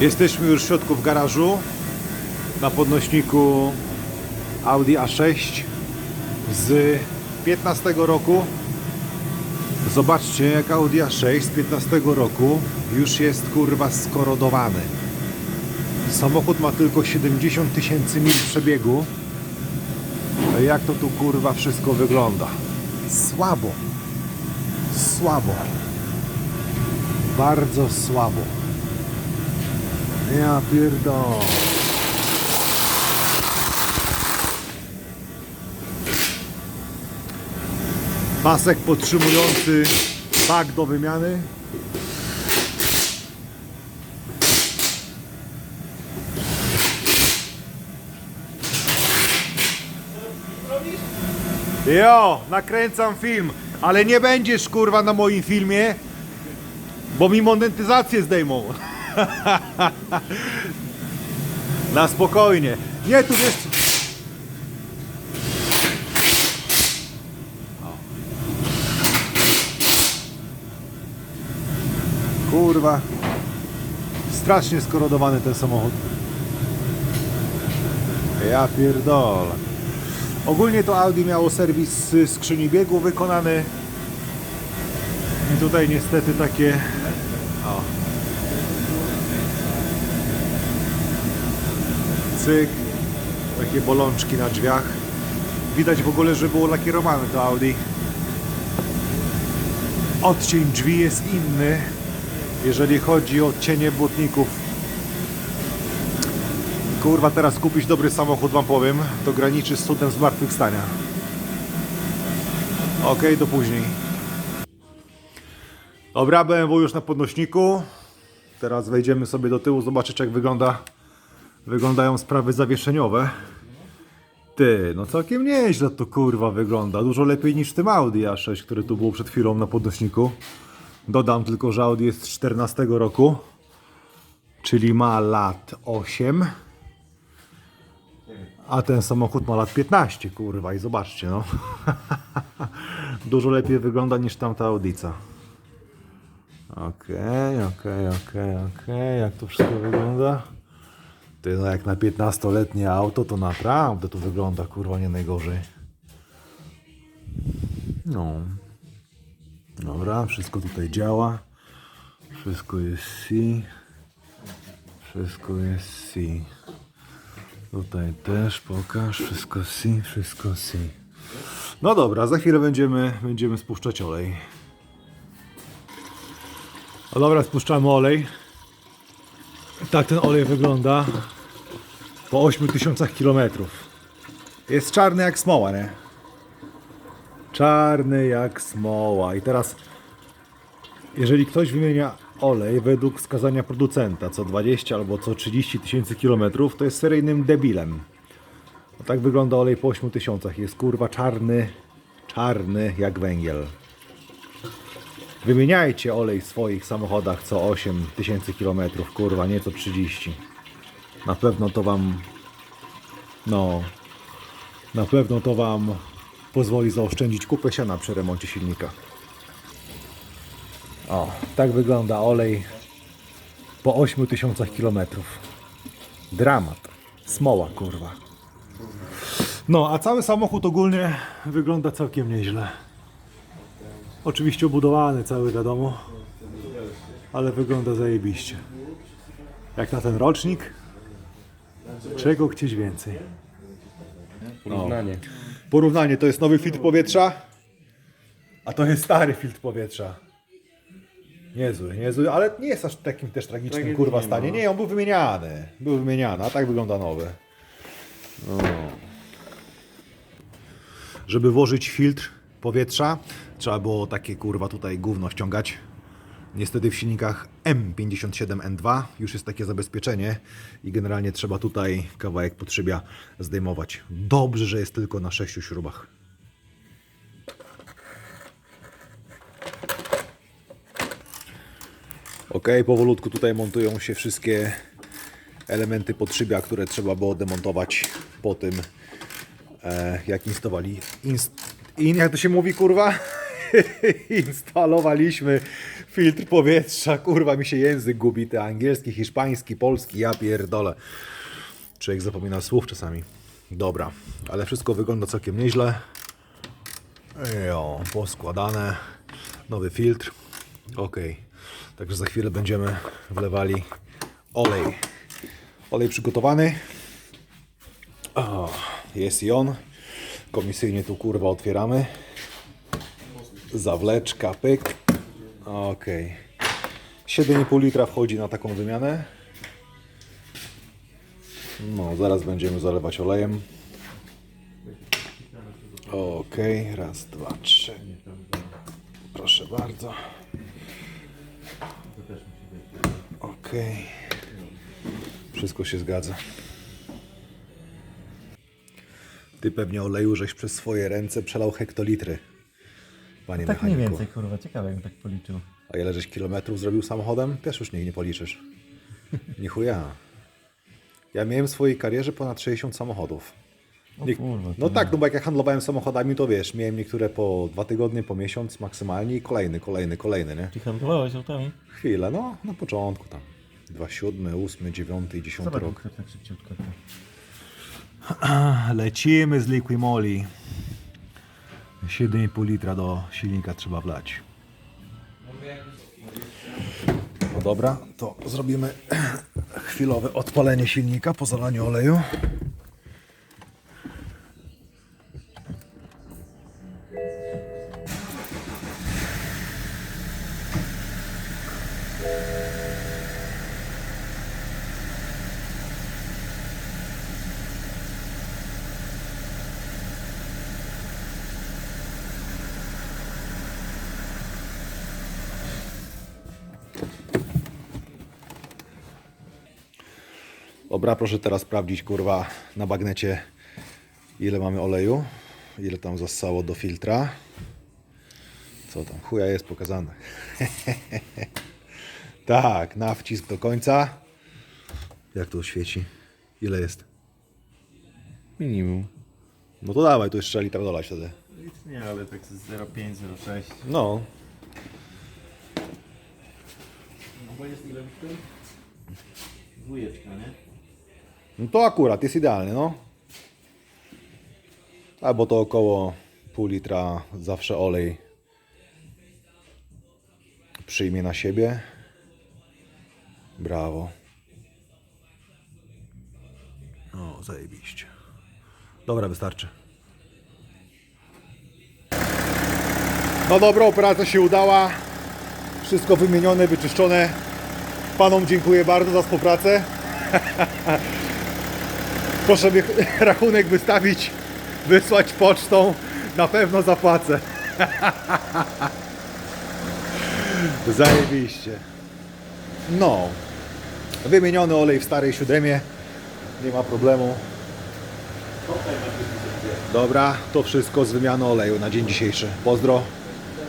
Jesteśmy już w środku w garażu na podnośniku Audi A6 z 15 roku. Zobaczcie jak Audi A6 z 15 roku już jest kurwa skorodowany. Samochód ma tylko 70 tysięcy mil przebiegu. Jak to tu kurwa wszystko wygląda? Słabo. Słabo. Bardzo słabo. Ja pierdolę. Pasek podtrzymujący bak do wymiany. Jo, nakręcam film, ale nie będziesz kurwa na moim filmie, bo mi monetyzację zdejmą. Na spokojnie. Nie, tu wiesz... Kurwa. Strasznie skorodowany ten samochód. Ja pierdolę. Ogólnie to Audi miało serwis skrzyni biegu wykonany. I tutaj niestety takie... O. cyk, takie bolączki na drzwiach. Widać w ogóle, że było lakierowane to Audi. Odcień drzwi jest inny, jeżeli chodzi o cienie błotników. Kurwa, teraz kupić dobry samochód, wam powiem, to graniczy z cudem zmartwychwstania. Okej, do później. Dobra, BMW już na podnośniku. Teraz wejdziemy sobie do tyłu, zobaczyć jak wygląda wyglądają sprawy zawieszeniowe. Ty, no całkiem nieźle to kurwa wygląda. Dużo lepiej niż w tym Audi A6, które tu było przed chwilą na podnośniku. Dodam tylko, że Audi jest z 14 roku, czyli ma lat 8. A ten samochód ma lat 15, kurwa, i zobaczcie, no. Dużo lepiej wygląda niż tamta Audica. Okej, okej, okej, okej, jak to wszystko wygląda? Ty, no jak na 15-letnie auto, to naprawdę to wygląda kurwa nie najgorzej. No. Dobra, wszystko tutaj działa. Wszystko jest C. Wszystko jest C. Tutaj też pokaż. Wszystko C, wszystko C. No dobra, za chwilę będziemy, będziemy spuszczać olej. No dobra, spuszczamy olej. Tak ten olej wygląda po 8000 km. Jest czarny jak smoła, nie? Czarny jak smoła. I teraz, jeżeli ktoś wymienia olej według wskazania producenta co 20 albo co 30 tysięcy kilometrów, to jest seryjnym debilem. No tak wygląda olej po 8000. Jest kurwa czarny, czarny jak węgiel. Wymieniajcie olej w swoich samochodach co 8 tysięcy kilometrów, kurwa, nie co 30. Na pewno to wam, no, na pewno to wam pozwoli zaoszczędzić kupę siana przy remoncie silnika. O, tak wygląda olej po 8 tysiącach kilometrów. Dramat. Smoła, kurwa. No, a cały samochód ogólnie wygląda całkiem nieźle. Oczywiście obudowany cały wiadomo, ale wygląda zajebiście. Jak na ten rocznik, czego chcieć więcej? Porównanie. Porównanie, to jest nowy filtr powietrza, a to jest stary filtr powietrza. Niezły, niezły, ale nie jest aż w takim też tragicznym Tragedii kurwa nie stanie. ma. Nie, on był wymieniany. Był wymieniany, a tak wygląda nowy. No. Żeby włożyć filtr powietrza, trzeba było takie kurwa tutaj gówno ściągać. Niestety w silnikach M57N2 już jest takie zabezpieczenie i generalnie trzeba tutaj kawałek podszybia zdejmować. Dobrze, że jest tylko na sześciu śrubach. Ok, powolutku tutaj montują się wszystkie elementy podszybia, które trzeba było demontować po tym, e, jak instalowali. Inst, in, jak to się mówi, kurwa? Instalowaliśmy filtr powietrza. Kurwa, mi się język gubi. Te angielski, hiszpański, polski. Ja pierdolę. Człowiek zapomina słów czasami. Dobra, ale wszystko wygląda całkiem nieźle. Jo, poskładane. Nowy filtr. Ok. Także za chwilę będziemy wlewali olej. Olej przygotowany. O, jest i on. Komisyjnie tu kurwa otwieramy. Zawleczka, pyk. Ok. 7,5 litra wchodzi na taką wymianę. No, zaraz będziemy zalewać olejem. Ok, raz, dwa, trzy. Proszę bardzo. Ok. Wszystko się zgadza. Ty pewnie oleju żeś przez swoje ręce przelał hektolitry. Panie Tak mniej mechaniku. więcej, kurwa, ciekawe jakbym tak policzył. A ile żeś kilometrów zrobił samochodem? Też już niech nie policzysz. Nie chuja. Ja miałem w swojej karierze ponad 60 samochodów. O Nie- kurwa, no to- tak, no bo jak ja handlowałem samochodami, to wiesz, miałem niektóre po dwa tygodnie, po miesiąc maksymalnie i kolejny, kolejny, kolejny, nie? Ty handlowałeś autami? Chwilę, no, na początku tam. 27, 8, 9 i 10 Zobacz, rok. jak tak szybciutko. Lecimy z Liquimoli. 7,5 litra do silnika trzeba wlać. No dobra, to zrobimy chwilowe odpalenie silnika po zalaniu oleju. Dobra, proszę teraz sprawdzić, kurwa, na bagnecie, ile mamy oleju, ile tam zostało do filtra. Co tam, chuja jest pokazane. tak, na wcisk do końca. Jak to świeci? Ile jest? Minimum. No to dawaj, tu jeszcze litra dolać wtedy. Nic nie, ale tak z 0,5, 0,6. No, No bo jest ile w tym? Dwójeczka, nie? No to akurat jest idealny, no. Albo to około pół litra zawsze olej przyjmie na siebie. Brawo. O, zajebiście. Dobra, wystarczy. No dobra, operacja się udała. Wszystko wymienione, wyczyszczone. Panom dziękuję bardzo za współpracę. Proszę mi rachunek wystawić, wysłać pocztą. Na pewno zapłacę. Zajebiście. No. Wymieniony olej w starej siódemie. Nie ma problemu. Dobra, to wszystko z wymiany oleju na dzień dzisiejszy. Pozdro.